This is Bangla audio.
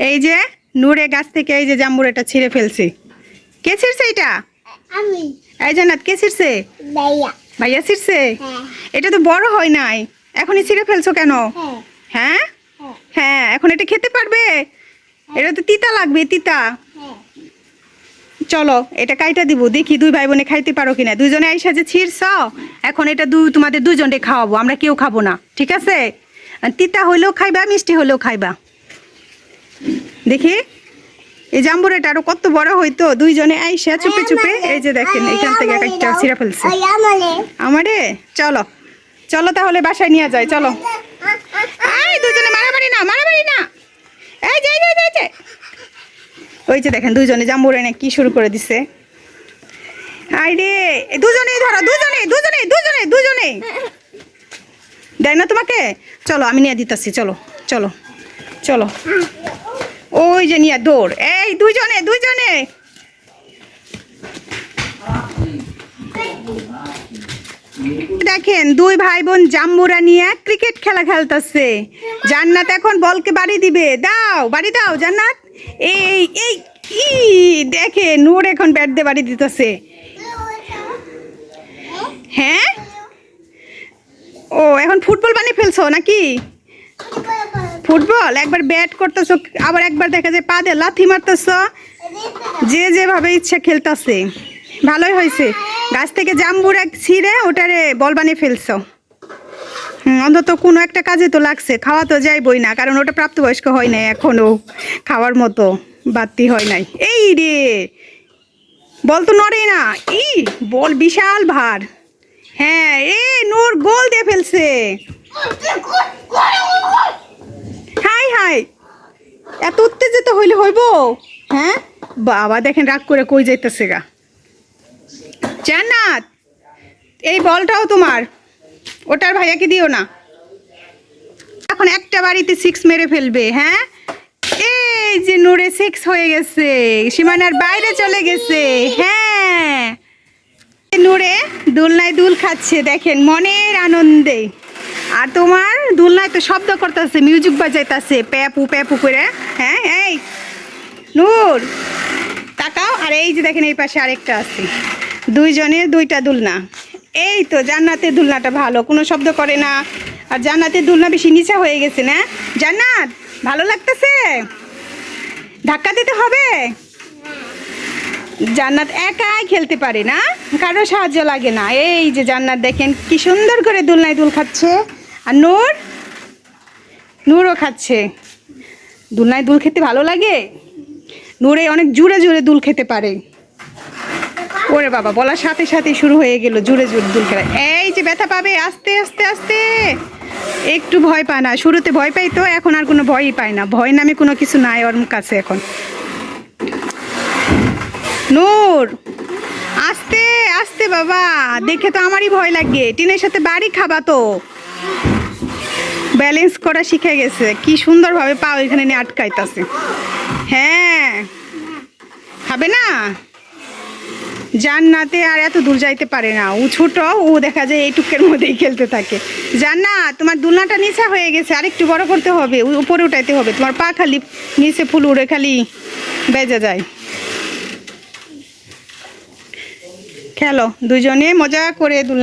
এই যে নূরে গাছ থেকে এই যে জাম্বুর এটা ছিঁড়ে ফেলছে। কে ছিঁড়ছে এটা? আমি। এই জান্নাত কে ছিঁড়ছে? ভাইয়া। ভাইয়া ছিঁড়ছে? হ্যাঁ। এটা তো বড় হয় নাই। এখনই ছিঁড়ে ফেলছো কেন? হ্যাঁ। হ্যাঁ? হ্যাঁ। হ্যাঁ এখন এটা খেতে পারবে? এটা তো তিতা লাগবে তিতা। চলো এটা কাইটা দিব। দেখি দুই ভাই বোনে খাইতে পারো কিনা। দুজনে আইসা যে ছিঁড়ছ এখন এটা দু তোমাদের দুজনকে খাওয়াবো। আমরা কেউ খাব না ঠিক আছে? তিতা হইলেও খাইবা মিষ্টি হলেও খাইবা। দেখি। এই জাম্বুরাটা আরও কত বড় হইতো দুইজনে আইসা চুপে চুপে এই যে দেখেন এখান থেকে একটা ছিঁড়া ফেলছে। আমারে? চলো। চলো তাহলে বাসায় নিয়ে যায় চলো। দুজনে মারামারি না মারামারি না। এই যে এই যে, এই যে, এই যে। ওই যে দেখেন দুজনে জাম্বুরে না কি শুরু করে দিছে। আই রে দুজনেই ধরো দুজনে দুজনে দুজনে দুজনে দেয় না তোমাকে? চলো আমি নিয়ে দিতেছি চলো চলো চলো। ওই যে নিয়ে, দৌড়। এই দুজনে দুজনে দেখেন, দুই ভাই বোন জাম্বুরা নিয়ে ক্রিকেট খেলা খেলতেছে। জান্নাত এখন বলকে বাড়ি দিবে। দাও, বাড়ি দাও, জান্নাত। এই এই, ই দেখে নূর এখন ব্যাট দিয়ে বাড়ি দিতেছে। হ্যাঁ? ও, এখন ফুটবল বানিয়ে ফেলছো নাকি? ফুটবল? একবার ব্যাট করতেছো, আবার একবার দেখা যায় পা দিয়ে লাথি মারতেছো? যে যেভাবে ইচ্ছে খেলতেছে। ভালোই হয়েছে। গাছ থেকে জাম্বুরা ছিঁড়ে ওটারে বল বানিয়ে ফেলছো। অন্তত কোনো একটা কাজে তো লাগছে। খাওয়া তো যাইবই না, কারণ ওটা প্রাপ্তবয়স্ক হয় নাই এখনও। খাওয়ার মতো বাড়তি হয় নাই। এই রে! বল তো নড়ে না। ই, বল বিশাল ভার। হ্যাঁ এ নোর গোল দিয়ে ফেলছে। হইব? হ্যাঁ? বাবা দেখেন রাগ করে কই যাইতেছে গা। জান্নাত, এই বলটাও তোমার। ওটার ভাইয়াকে দিও না। এখন একটা বাড়িতে সিক্স মেরে ফেলবে হ্যাঁ? এই যে নূরে সিক্স হয়ে গেছে, সীমানার বাইরে চলে গেছে হ্যাঁ। নূরে দুলনায় দুল খাচ্ছে, দেখেন মনের আনন্দে। আর তোমার দুলনায় তো শব্দ করতেছে মিউজিক বাজাইতেছে, প্যাপু প্যাপু করে হ্যাঁ? এই নূর, তাকাও, আর এই যে দেখেন এই পাশে আরেকটা আছে। দুইজনে দুইটা দুলনা। এই তো জান্নাতের দুলনাটা ভালো, কোনো শব্দ করে না। আর জান্নাতের দুলনা বেশি নিচা হয়ে গেছে না? জান্নাত, ভালো লাগতেছে? ধাক্কা দিতে হবে? জান্নাত একাই খেলতে পারে না, কারও সাহায্য লাগে না। এই যে জান্নাত দেখেন, কি সুন্দর করে দুলনায় দুল খাচ্ছে। আর নূর, নূরও খাচ্ছে। দুলনায় দুল খেতে ভালো লাগে? নূরে অনেক জুড়ে জুড়ে দুল খেতে পারে। ওরে বাবা, বলার সাথে সাথে শুরু হয়ে গেল জুড়ে জুড়ে দুল খেলা। এই যে ব্যথা পাবে, আস্তে আস্তে আস্তে। একটু ভয় পায় না, শুরুতে ভয় পাই তো, এখন আর কোনো ভয়ই পায় না। ভয় নামে কোনো কিছু নাই ওর কাছে এখন। নূর, আস্তে আস্তে বাবা, দেখে তো আমারই ভয় লাগে। টিনের সাথে বাড়ি খাবা তো। ব্যালেন্স করা শিখে গেছে। কি সুন্দরভাবে পা ওইখানে নিয়ে আটকাইতাছে। হ্যাঁ খাবে না? জান্নাতে আর এত দূর যাইতে পারে না। ও ছোট, ও দেখা যায় এইটুকের মধ্যেই খেলতে থাকে। জান্নাত, তোমার দুলনাটা নিচা হয়ে গেছে, আরেকটু বড় করতে হবে উপরে উঠাইতে হবে। তোমার পা খালি নিচে ফুল উড়ে খালি বেজা যায়। খেলো, দুজনে মজা করে দুলনা